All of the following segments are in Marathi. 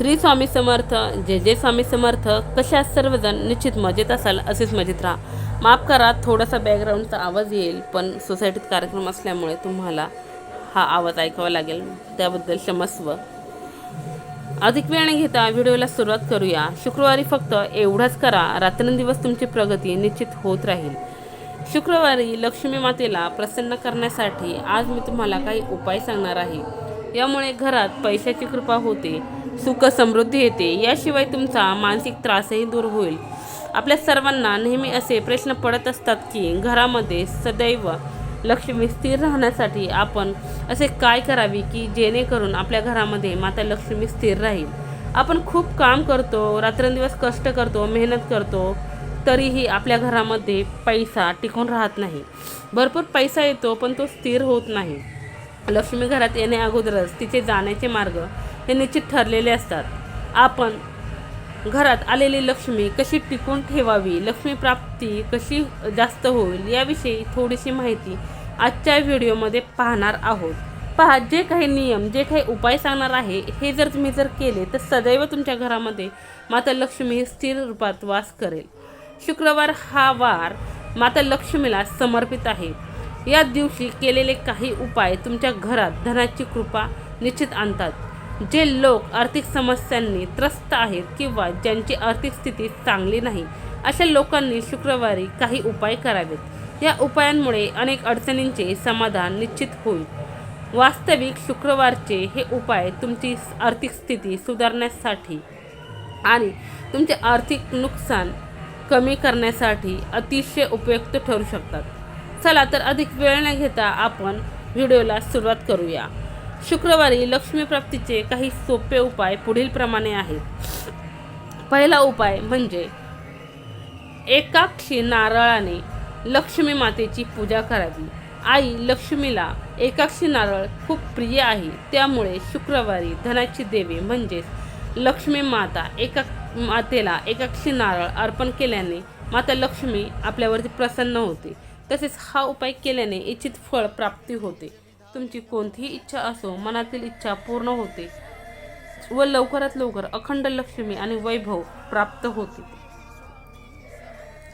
श्री स्वामी समर्थ जे जे स्वामी समर्थ कशा सर्वजण निश्चित मजेत असाल असेच मजेत राहा. माफ करा थोडासा बॅकग्राऊंडचा आवाज येईल पण सोसायटीत कार्यक्रम असल्यामुळे तुम्हाला हा आवाज ऐकावा लागेल. त्याबद्दल क्षमस्व. अधिक वेळ न घेता व्हिडिओला सुरुवात करूया. शुक्रवारी फक्त एवढाच करा रात्रंदिवस तुमची प्रगती निश्चित होत राहील. शुक्रवारी लक्ष्मी मातेला प्रसन्न करण्यासाठी आज मी तुम्हाला काही उपाय सांगणार आहे. यामुळे घरात पैशाची कृपा होते. सुख समृद्धी येते. याशिवाय तुमचा मानसिक त्रासही दूर होईल. आपल्या सर्वांना नेहमी असे प्रश्न पडत असतात की घरामध्ये सदैव लक्ष्मी स्थिर राहण्यासाठी आपण असे काय करावे की जेणेकरून आपल्या घरामध्ये माता लक्ष्मी स्थिर राहील? आपण खूप काम करतो रात्रंदिवस कष्ट करतो मेहनत करतो तरीही आपल्या घरामध्ये पैसा टिकून राहत नाही. भरपूर पैसा येतो पण तो स्थिर होत नाही. लक्ष्मी घरात येण्या अगोदरच तिचे जाण्याचे मार्ग हे निश्चित ठरलेले असतात. आपण घरात आलेली लक्ष्मी कशी टिकून ठेवावी लक्ष्मी प्राप्ती कशी जास्त होईल याविषयी थोडीशी माहिती आजच्या व्हिडिओमध्ये पाहणार आहोत. पहा जे काही नियम जे काही उपाय सांगणार आहे हे जर तुम्ही जर केले तर सदैव तुमच्या घरामध्ये माता लक्ष्मी ही स्थिर रूपात वास करेल. शुक्रवार हा वार माता लक्ष्मीला समर्पित आहे. या दिवशी केलेले काही उपाय तुमच्या घरात धनाची कृपा निश्चित आणतात. जे लोक आर्थिक समस्यांनी त्रस्त आहेत किंवा ज्यांची आर्थिक स्थिती चांगली नाही अशा लोकांनी शुक्रवारी काही उपाय करावेत. या उपायांमुळे अनेक अडचणींचे समाधान निश्चित होईल. वास्तविक शुक्रवारचे हे उपाय तुमची आर्थिक स्थिती सुधारण्यासाठी आणि तुमचे आर्थिक नुकसान कमी करण्यासाठी अतिशय उपयुक्त ठरू शकतात. चला तर अधिक वेळ न घेता आपण व्हिडिओला सुरुवात करूया. शुक्रवारी लक्ष्मी प्राप्तीचे काही सोपे उपाय पुढील प्रमाणे आहेत. पहिला उपाय म्हणजे एकाक्षी नारळाने लक्ष्मी मातेची पूजा करावी. आई लक्ष्मीला एकाक्षी नारळ खूप प्रिय आहे. त्यामुळे शुक्रवारी धनाची देवी म्हणजेच लक्ष्मी माता एका मातेला एकाक्षी नारळ अर्पण केल्याने माता लक्ष्मी आपल्यावरती प्रसन्न होते. तसेच हा उपाय केल्याने इच्छित फळ प्राप्ती होते. तुमची कोणतीही इच्छा असो मनातील इच्छा पूर्ण होते व लवकरात लवकर अखंड लक्ष्मी आणि वैभव प्राप्त होते.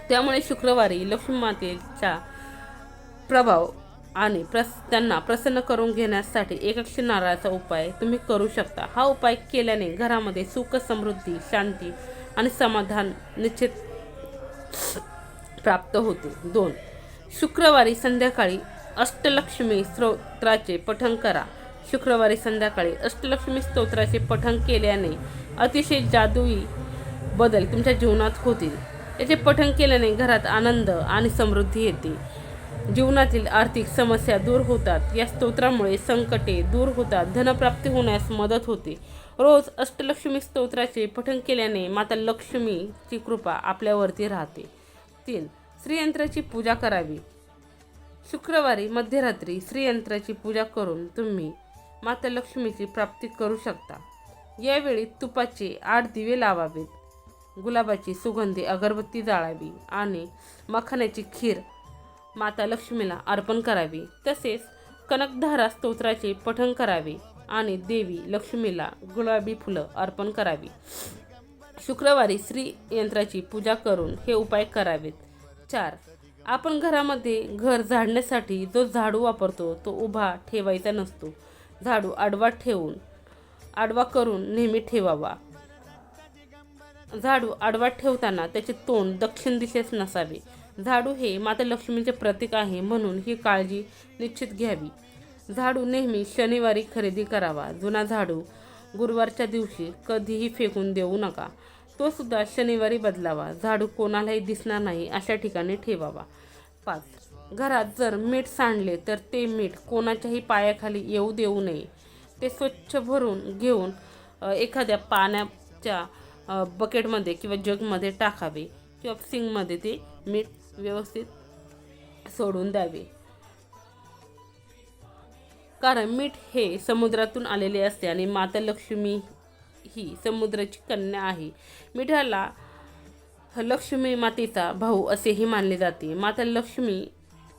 त्यामुळे शुक्रवारी लक्ष्मी मातेचा प्रभाव आणि प्रस त्यांना प्रसन्न करून घेण्यासाठी एकाक्षी नारळाचा उपाय तुम्ही करू शकता. हा उपाय केल्याने घरामध्ये सुख समृद्धी शांती आणि समाधान निश्चित प्राप्त होते. दोन शुक्रवारी संध्याकाळी अष्टलक्ष्मी स्तोत्राचे पठण करा. शुक्रवारी संध्याकाळी अष्टलक्ष्मी स्तोत्राचे पठण केल्याने अतिशय जादुई बदल तुमच्या जीवनात होतील. याचे पठण केल्याने घरात आनंद आणि समृद्धी येते. जीवनातील आर्थिक समस्या दूर होतात. या स्तोत्रामुळे संकटे दूर होतात. धनप्राप्ती होण्यास मदत होते. रोज अष्टलक्ष्मी स्तोत्राचे पठण केल्याने माता लक्ष्मीची कृपा आपल्यावरती राहते. तीन श्रीयंत्राची पूजा करावी. शुक्रवारी मध्यरात्री श्रीयंत्राची पूजा करून तुम्ही माता लक्ष्मीची प्राप्ती करू शकता. यावेळी तुपाचे आठ दिवे लावावेत गुलाबाची सुगंधी अगरबत्ती जाळावी आणि मखाण्याची खीर माता लक्ष्मीला अर्पण करावी. तसेच कनकधारा स्तोत्राचे पठण करावे आणि देवी लक्ष्मीला गुलाबी फुलं अर्पण करावी. शुक्रवारी श्री यंत्राची पूजा करून हे उपाय करावेत. चार आपण घरामध्ये घर झाडण्यासाठी जो झाडू वापरतो तो उभा ठेवायचा नसतो. झाडू आडवा ठेवून आडवा करून नेहमी ठेवावा. झाडू आडवा ठेवताना त्याचे तोंड दक्षिण दिशेस नसावे. झाडू हे माता लक्ष्मीचे प्रतीक आहे म्हणून ही काळजी निश्चित घ्यावी. झाडू नेहमी शनिवारी खरेदी करावा. जुना झाडू गुरुवारच्या दिवशी कधीही फेकून देऊ नका. तो सुद्धा शनिवारी बदलावा. झाडू कोणालाही दिसणार नाही अशा ठिकाणी ठेवावा. पाच. घरात जर मीठ सांडले तर ते मीठ कोणाच्याही पायाखाली येऊ देऊ नये. ते स्वच्छ भरून घेऊन एखाद्या पाण्याच्या बकेटमध्ये किंवा जगमध्ये टाकावे किंवा सिंगमध्ये ते मीठ व्यवस्थित सोडून द्यावे. कारण मीठ हे समुद्रातून आलेले असते आणि माता लक्ष्मी ही समुद्राची कन्या आहे. मिठाला लक्ष्मी मातेचा भाऊ असेही मानले जाते. माता लक्ष्मी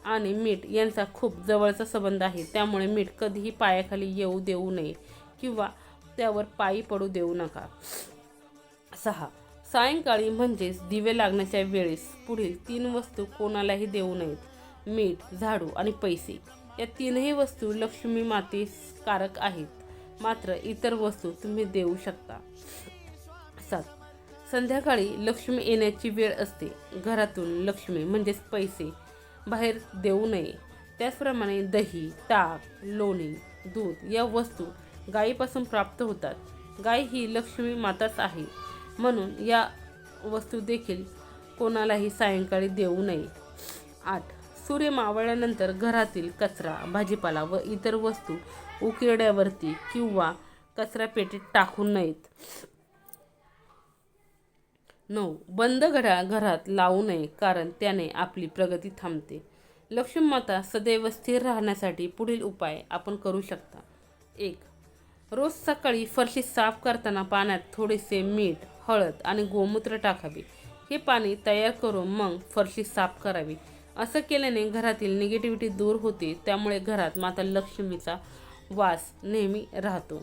आणि मीठ यांचा खूप जवळचा संबंध आहे. त्यामुळे मीठ कधीही पायाखाली येऊ देऊ नये किंवा त्यावर पायी पडू देऊ नका. सहा. सायंकाळी म्हणजेच दिवे लागण्याच्या वेळेस पुढील तीन वस्तू कोणालाही देऊ नयेत. मीठ झाडू आणि पैसे या तीनही वस्तू लक्ष्मी मातेस कारक आहेत. मात्र इतर वस्तू तुम्ही देऊ शकता. सात. संध्याकाळी लक्ष्मी येण्याची वेळ असते. घरातून लक्ष्मी म्हणजेच पैसे बाहेर देऊ नये. त्याचप्रमाणे दही ताक लोणी दूध या वस्तू गायीपासून प्राप्त होतात. गाय ही लक्ष्मी माताच आहे. म्हणून या वस्तू देखील कोणालाही सायंकाळी देऊ नये. आठ. सूर्य मावळल्यानंतर घरातील कचरा भाजीपाला व इतर वस्तू उकिरड्यावरती किंवा कचरा पेटीत टाकू नयेत. नऊ. बंद घडा घरात लावू नये कारण त्याने आपली प्रगती थांबते. लक्ष्मी माता सदैव स्थिर राहण्यासाठी पुढील उपाय आपण करू शकता. एक. रोज सकाळी फरशी साफ करताना पाण्यात थोडेसे मीठ हळद आणि गोमूत्र टाकावे. हे पाणी तयार करून मग फरशी साफ करावी. असं केल्याने घरातील निगेटिव्हिटी दूर होते त्यामुळे घरात माता लक्ष्मीचा वास नेहमी राहतो.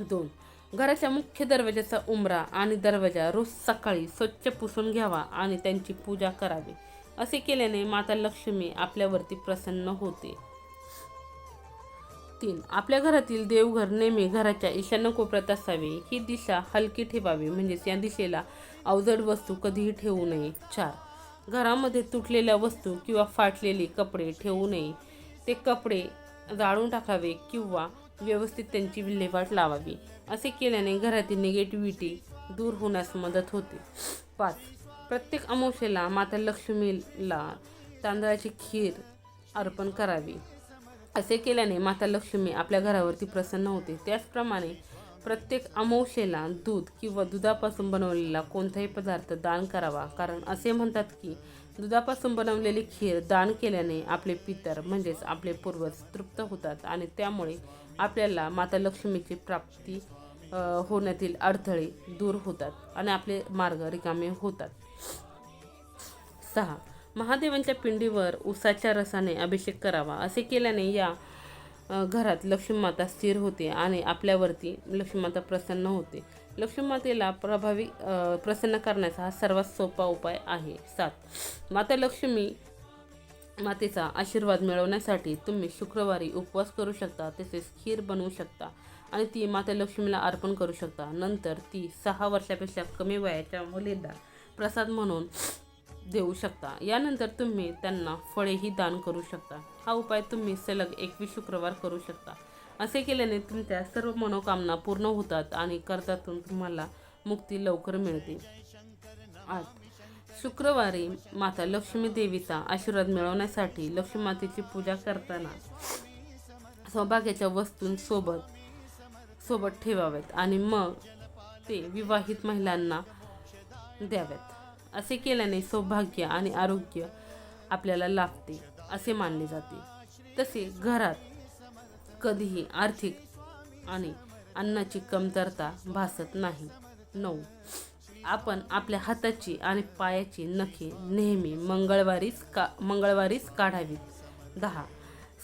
दोन घराच्या मुख्य दरवाजाचा उंबरा आणि दरवाजा रोज सकाळी स्वच्छ पुसून घ्यावा आणि त्यांची पूजा करावी. असे केल्याने माता लक्ष्मी आपल्यावरती प्रसन्न होते. तीन आपल्या घरातील देवघर नेहमी घराच्या ईशान्य कोपऱ्यात असावे. ही दिशा हलकी ठेवावी म्हणजेच या दिशेला अवजड वस्तू कधीही ठेवू नये. चार घरामध्ये तुटलेल्या वस्तू किंवा फाटलेले कपडे ठेवू नये. ते कपडे जाळून टाकावे किंवा व्यवस्थित त्यांची विल्हेवाट लावावी. असे केल्याने घरातील निगेटिव्हिटी दूर होण्यास मदत होते. पाच प्रत्येक अमावस्येला माता लक्ष्मीला तांदळाची खीर अर्पण करावी. असे केल्याने माता लक्ष्मी आपल्या घरावरती प्रसन्न होते. त्याचप्रमाणे प्रत्येक अमावस्येला दूध किंवा दुधापासून बनवलेला कोणताही पदार्थ दान करावा. कारण असे म्हणतात की दुधापासून बनवलेली खीर दान केल्याने आपले पितर म्हणजेच आपले पूर्वज तृप्त होतात आणि त्यामुळे आपल्याला माता लक्ष्मीची प्राप्ती होण्यातील अडथळे दूर होतात आणि आपले मार्ग रिकामे होतात. सहा. महादेवांच्या पिंडीवर उसाच्या रसाने अभिषेक करावा असे केल्याने या घरात लक्ष्मी माता स्थिर होते आणि आपल्यावरती लक्ष्मी माता प्रसन्न होते. लक्ष्मी मातेला प्रभावी प्रसन्न करण्याचा हा सर्वात सोपा उपाय आहे. सात. माता लक्ष्मी मातेचा आशीर्वाद मिळवण्यासाठी तुम्ही शुक्रवारी उपवास करू शकता तसेच खीर बनवू शकता आणि ती माता लक्ष्मीला अर्पण करू शकता. नंतर ती सहा वर्षापेक्षा कमी वयाच्या मुलींना प्रसाद म्हणून देऊ शकता. यानंतर तुम्ही त्यांना फळेही दान करू शकता. हा उपाय तुम्ही सलग एकवीस शुक्रवार करू शकता. असे केल्याने तुमच्या सर्व मनोकामना पूर्ण होतात आणि कर्जातून तुम्हाला मुक्ती लवकर मिळते. आठ शुक्रवारी माता लक्ष्मी देवीचा आशीर्वाद मिळवण्यासाठी लक्ष्मी मातेची पूजा करताना सौभाग्याच्या वस्तूंसोबत सोबत ठेवाव्यात आणि मग ते विवाहित महिलांना द्याव्यात. असे केल्याने सौभाग्य आणि आरोग्य आपल्याला लाभते असे मानले जाते. तसे घरात कधीही आर्थिक आणि अन्नाची कमतरता भासत नाही. नऊ. आपण आपल्या हाताची आणि पायाची नखे नेहमी मंगळवारीच का मंगळवारीच काढावीत. दहा.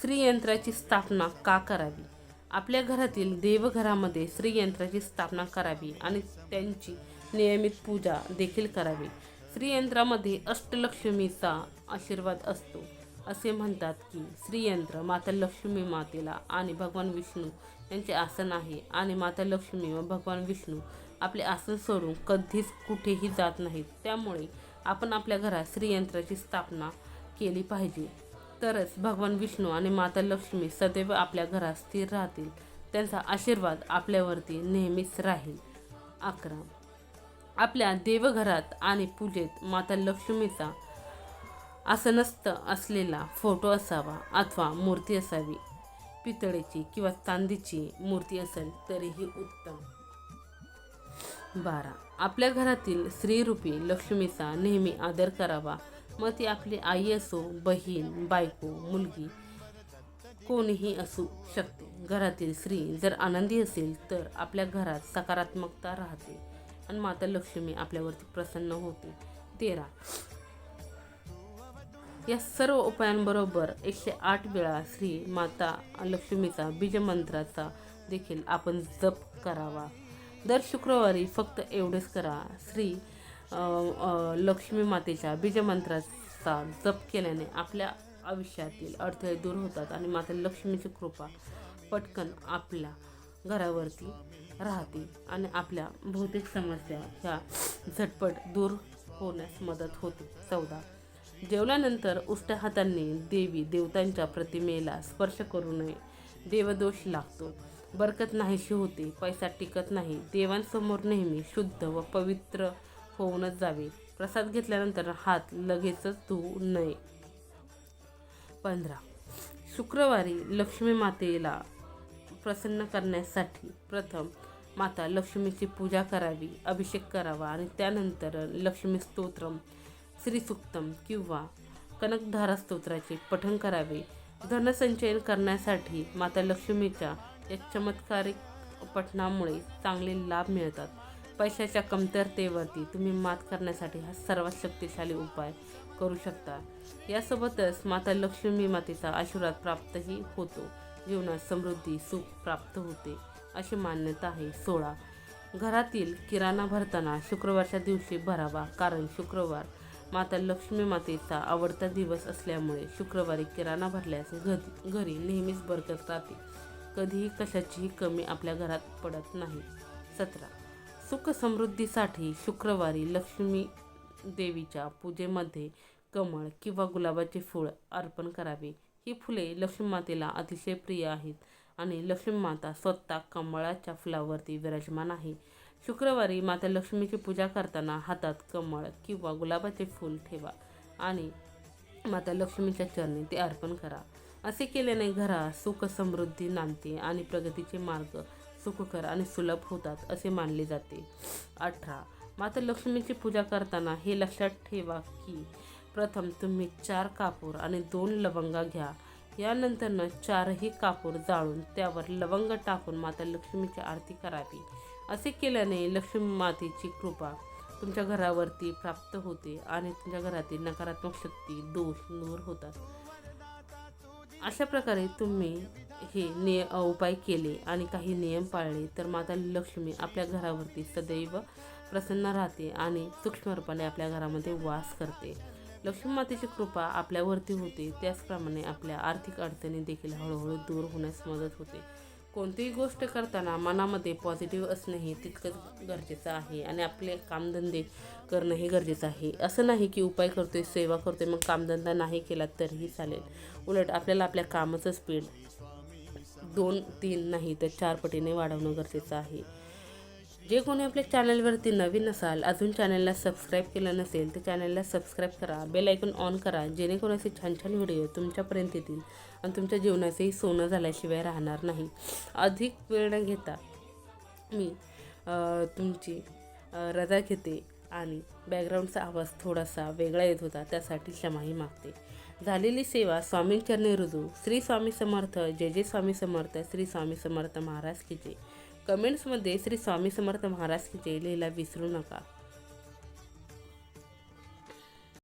श्रीयंत्राची स्थापना का करावी? आपल्या घरातील देवघरामध्ये श्रीयंत्राची स्थापना करावी आणि त्यांची नियमित पूजा देखील करावी. श्रीयंत्रामध्ये अष्टलक्ष्मीचा आशीर्वाद असतो. असे म्हणतात की श्रीयंत्र माता लक्ष्मी मातेला आणि भगवान विष्णू यांचे आसन आहे. आणि माता लक्ष्मी व भगवान विष्णू आपले आसन सोडून कधीच कुठेही जात नाहीत. त्यामुळे आपण आपल्या घरात श्रीयंत्राची स्थापना केली पाहिजे. तरच भगवान विष्णू आणि माता लक्ष्मी सदैव आपल्या घरात स्थिर राहतील. त्यांचा आशीर्वाद आपल्यावरती नेहमीच राहील. अकरा. आपल्या देवघरात आणि पूजेत माता लक्ष्मीचा आसनस्थ असलेला फोटो असावा अथवा मूर्ती असावी. पितळेची किंवा चांदीची मूर्ती असेल तरीही उत्तम. बारा. आपल्या घरातील स्त्रीरूपी लक्ष्मीचा नेहमी आदर करावा. मग ती आपली आई असो बहीण बायको मुलगी कोणीही असू शकते. घरातील स्त्री जर आनंदी असेल तर आपल्या घरात सकारात्मकता राहते आणि माता लक्ष्मी आपल्यावरती प्रसन्न होते. तेरा. या सर्व उपायांबरोबर एकशे आठ वेळा श्री माता लक्ष्मीचा बीजमंत्राचा देखील आपण जप करावा. दर शुक्रवारी फक्त एवढेच करा. श्री लक्ष्मी मातेच्या बीजमंत्राचा जप केल्याने आपल्या आयुष्यातील अडथळे दूर होतात आणि माता लक्ष्मीची कृपा पटकन आपल्या घरावरती राहते आणि आपल्या भौतिक समस्या ह्या झटपट दूर होण्यास मदत होते. चौदा. जेवल्यानंतर उष्ट्या हातांनी देवी देवतांच्या प्रतिमेला स्पर्श करू नये. देवदोष लागतो. बरकत नाहीशी होते. पैसा टिकत नाही. देवांसमोर नेहमी शुद्ध व पवित्र होऊनच जावे. प्रसाद घेतल्यानंतर हात लगेचच धुवू नये. पंधरा. शुक्रवारी लक्ष्मी मातेला प्रसन्न करण्यासाठी प्रथम माता लक्ष्मीची पूजा करावी अभिषेक करावा आणि त्यानंतर लक्ष्मी स्तोत्रम श्रीसुक्तम किंवा कनकधारा स्तोत्राचे पठण करावे. धनसंचयन करण्यासाठी माता लक्ष्मीच्या या चमत्कारिक पठणामुळे चांगले लाभ मिळतात. पैशाच्या कमतरतेवरती तुम्ही मात करण्यासाठी हा सर्वात शक्तिशाली उपाय करू शकता. यासोबतच माता लक्ष्मी मातेचा आशीर्वाद प्राप्तही होतो. जीवनात समृद्धी सुख प्राप्त होते अशी मान्यता आहे सोळा. घरातील किराणा भरताना शुक्रवारच्या दिवशी भरावा कारण शुक्रवार माता लक्ष्मी मातेचा आवडता दिवस असल्यामुळे शुक्रवारी किराणा भरल्यास घरी घरी नेहमीच बरकत राहते. कधीही कशाचीही कमी आपल्या घरात पडत नाही. सतरा. सुख समृद्धीसाठी शुक्रवारी लक्ष्मी देवीच्या पूजेमध्ये कमळ किंवा गुलाबाचे फूळ अर्पण करावे. ही फुले लक्ष्मी मातेला अतिशय प्रिय आहेत आणि लक्ष्मी माता स्वतः कमळाच्या फुलावरती विराजमान आहे. शुक्रवारी माता लक्ष्मीची पूजा करताना हातात कमळ किंवा गुलाबाचे फूल ठेवा आणि माता लक्ष्मीच्या चरणी ते अर्पण करा. असे केल्याने घरात सुख समृद्धी नांदते आणि प्रगतीचे मार्ग सुखकर आणि सुलभ होतात असे मानले जाते. अठरा. माता लक्ष्मीची पूजा करताना हे लक्षात ठेवा की प्रथम तुम्ही चार कापूर आणि दोन लवंगा घ्या. यानंतरनं चारही कापूर जाळून त्यावर लवंग टाकून माता लक्ष्मीची आरती करावी. असे केल्याने लक्ष्मी मातेची कृपा तुमच्या घरावरती प्राप्त होते आणि तुमच्या घरातील नकारात्मक शक्ती दोष दूर होतात. अशा प्रकारे तुम्ही हे निय उपाय केले आणि काही नियम पाळले तर माता लक्ष्मी आपल्या घरावरती सदैव प्रसन्न राहते आणि सूक्ष्मरूपाने आपल्या घरामध्ये वास करते. लक्ष्मी मातेची कृपा आपल्यावरती होते त्याचप्रमाणे आपल्या आर्थिक अडचणी देखील हळूहळू दूर होण्यास मदत होते. कोणतीही गोष्ट करताना मनामध्ये पॉझिटिव्ह असणं हे तितकंच गरजेचं आहे आणि आपले कामधंदे करणं हे गरजेचं आहे. असं नाही की उपाय करतो आहे सेवा करतो आहे मग कामधंदा नाही केला तरीही चालेल. उलट आपल्याला आपल्या कामाचं स्पीड दोन तीन नाही तर चार पटीने वाढवणं गरजेचं आहे. जे कोणी आपल्या चॅनलवरती नवीन असाल अजून चॅनलला सबस्क्राईब केलं नसेल तर चॅनलला सबस्क्राईब करा बेल ऐकून ऑन करा जेणेकरून असे छान छान व्हिडिओ तुमच्यापर्यंत येतील आणि तुमच्या जीवनाचंही सोनं झाल्याशिवाय राहणार नाही. अधिक वेळ न घेता मी तुमची रजा घेते आणि बॅकग्राऊंडचा आवाज थोडासा वेगळा येत होता त्यासाठी क्षमाही मागते. झालेली सेवा स्वामींचरणी रुजू. श्री स्वामी समर्थ. जय जय स्वामी समर्थ. श्री स्वामी समर्थ महाराज की जय. कमेंट्समध्ये श्री स्वामी समर्थ महाराज की जय लिहायला विसरू नका.